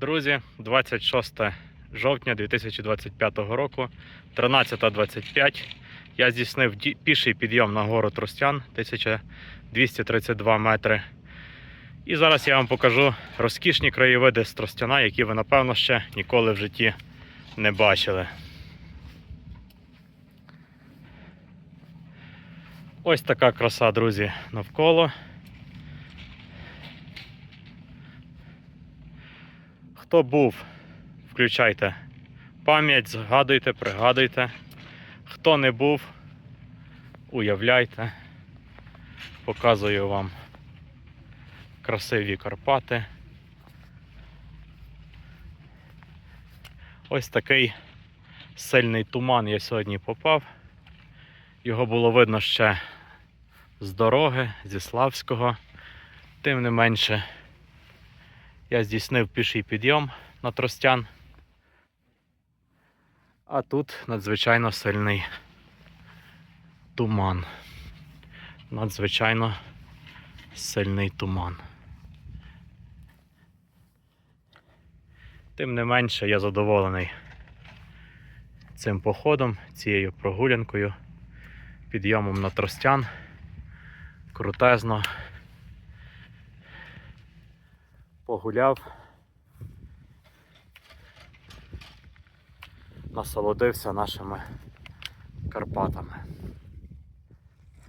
Друзі, 26 жовтня 2025 року, 13.25. Я здійснив піший підйом на гору Тростян 1232 метри. І зараз я вам покажу розкішні краєвиди з Тростяна, які ви, напевно, ще ніколи в житті не бачили. Ось така краса, друзі, навколо. Хто був, включайте пам'ять, згадуйте, пригадуйте. Хто не був, уявляйте. Показую вам красиві Карпати. Ось такий сильний туман я сьогодні попав. Його було видно ще з дороги, зі Славського. Тим не менше, я здійснив піший підйом на Тростян. А тут надзвичайно сильний туман. Надзвичайно сильний туман. Тим не менше я задоволений цим походом, цією прогулянкою, підйомом на Тростян. Крутезно. Погуляв. Насолодився нашими Карпатами.